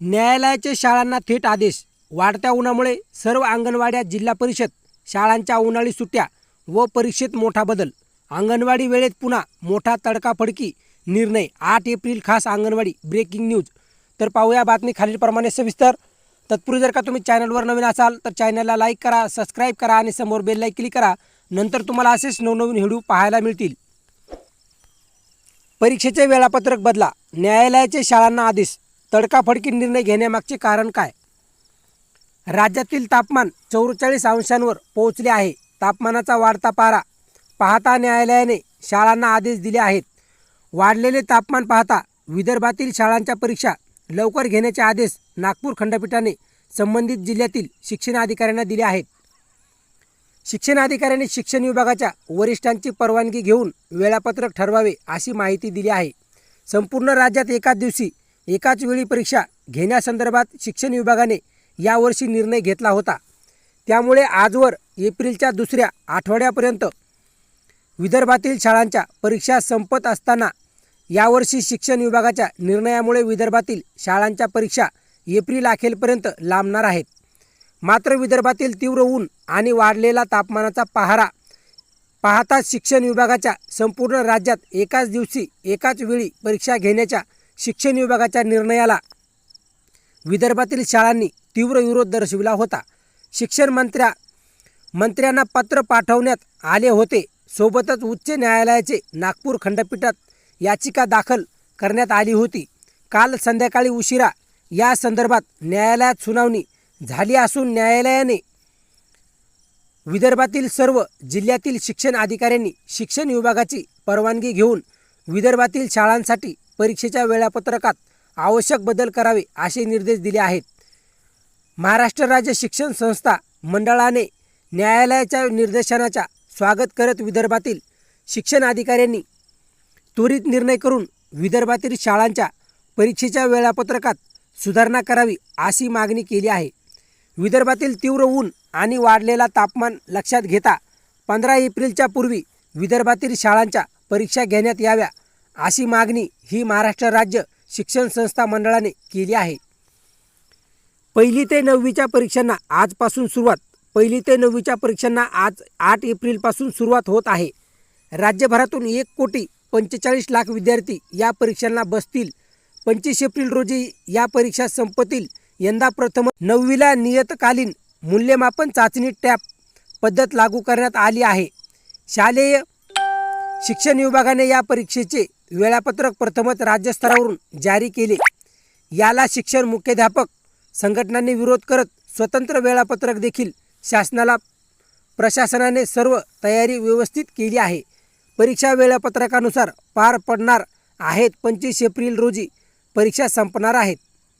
न्यायालयाचे शाळांना थेट आदेश. वाढत्या उन्हामुळे सर्व अंगणवाड्या जिल्हा परिषद शाळांच्या उन्हाळी सुट्ट्या व परीक्षेत मोठा बदल. अंगणवाडी वेळेत पुन्हा मोठा तडकाफडकी निर्णय. आठ एप्रिल खास अंगणवाडी ब्रेकिंग न्यूज. तर पाहूया बातमी खालीलप्रमाणे सविस्तर. तत्पूर्वी जर का तुम्ही चॅनलवर नवीन असाल तर चॅनलला लाईक करा सबस्क्राईब करा आणि समोर बेललाईक क्लिक करा. नंतर तुम्हाला असेच नवनवीन व्हिडिओ पाहायला मिळतील. परीक्षेचे वेळापत्रक बदला. न्यायालयाचे शाळांना आदेश. तडकाफडकी निर्णय घेण्यामागचे कारण काय? राज्यातील तापमान चौवेचाळीस अंशांवर पोहोचले आहे. तापमानाचा वाढता पारा पाहता न्यायालयाने शाळांना आदेश दिले आहेत. वाढलेले तापमान पाहता विदर्भातील शाळांच्या परीक्षा लवकर घेण्याचे आदेश नागपूर खंडपीठाने संबंधित जिल्ह्यातील शिक्षणाधिकाऱ्यांना दिले आहेत. शिक्षण अधिकाऱ्यांनी शिक्षण विभागाच्या वरिष्ठांची परवानगी घेऊन वेळापत्रक ठरवावे अशी माहिती दिली आहे. संपूर्ण राज्यात एकाच दिवशी एकाच वेळी परीक्षा घेण्यासंदर्भात शिक्षण विभागाने यावर्षी निर्णय घेतला होता. त्यामुळे आजवर एप्रिलच्या दुसऱ्या आठवड्यापर्यंत विदर्भातील शाळांच्या परीक्षा संपत असताना यावर्षी शिक्षण विभागाच्या निर्णयामुळे विदर्भातील शाळांच्या परीक्षा एप्रिल अखेरपर्यंत लांबणार आहेत. मात्र विदर्भातील तीव्र ऊन आणि वाढलेला तापमानाचा पहारा पाहताच शिक्षण विभागाच्या संपूर्ण राज्यात एकाच दिवशी एकाच वेळी परीक्षा घेण्याच्या शिक्षण विभागाच्या निर्णयाला विदर्भातील शाळांनी तीव्र विरोध दर्शविला होता. शिक्षण मंत्र्या मंत्र्यांना पत्र पाठवण्यात आले होते. सोबतच उच्च न्यायालयाचे नागपूर खंडपीठात याचिका दाखल करण्यात आली होती. काल संध्याकाळी उशिरा या संदर्भात न्यायालयात सुनावणी झाली असून न्यायालयाने विदर्भातील सर्व जिल्ह्यातील शिक्षण अधिकाऱ्यांनी शिक्षण विभागाची परवानगी घेऊन विदर्भातील शाळांसाठी परीक्षेच्या वेळापत्रकात आवश्यक बदल करावे असे निर्देश दिले आहेत. महाराष्ट्र राज्य शिक्षण संस्था मंडळाने न्यायालयाच्या निर्देशनाच्या स्वागत करत विदर्भातील शिक्षण अधिकाऱ्यांनी त्वरित निर्णय करून विदर्भातील शाळांच्या परीक्षेच्या वेळापत्रकात सुधारणा करावी अशी मागणी केली आहे. विदर्भातील तीव्र ऊन आणि वाढलेला तापमान लक्षात घेता पंधरा एप्रिलच्या पूर्वी विदर्भातील शाळांच्या परीक्षा घेण्यात याव्या अशी मागणी ही महाराष्ट्र राज्य शिक्षण संस्था मंडळाने केली आहे. पहिली ते नववीच्या परीक्षांना आजपासून सुरुवात. पहिली ते नववीच्या परीक्षांना आज आठ एप्रिलपासून सुरुवात होत आहे. राज्यभरातून एक कोटी पंचेचाळीस लाख विद्यार्थी या परीक्षांना बसतील. पंचवीस एप्रिल रोजी या परीक्षा संपतील. यंदा प्रथम नववीला नियतकालीन मूल्यमापन चाचणी टॅप पद्धत लागू करण्यात आली आहे. शालेय शिक्षण विभागाने या परीक्षेचे वेळापत्रक प्रथमच राज्यस्तरावरून जारी केले. याला शिक्षण मुख्याध्यापक संघटनांनी विरोध करत स्वतंत्र वेळापत्रक देखील शासनाला प्रशासनाने सर्व तयारी व्यवस्थित केली आहे. परीक्षा वेळापत्रकानुसार पार पडणार आहेत पंचवीस एप्रिल रोजी परीक्षा संपणार आहेत.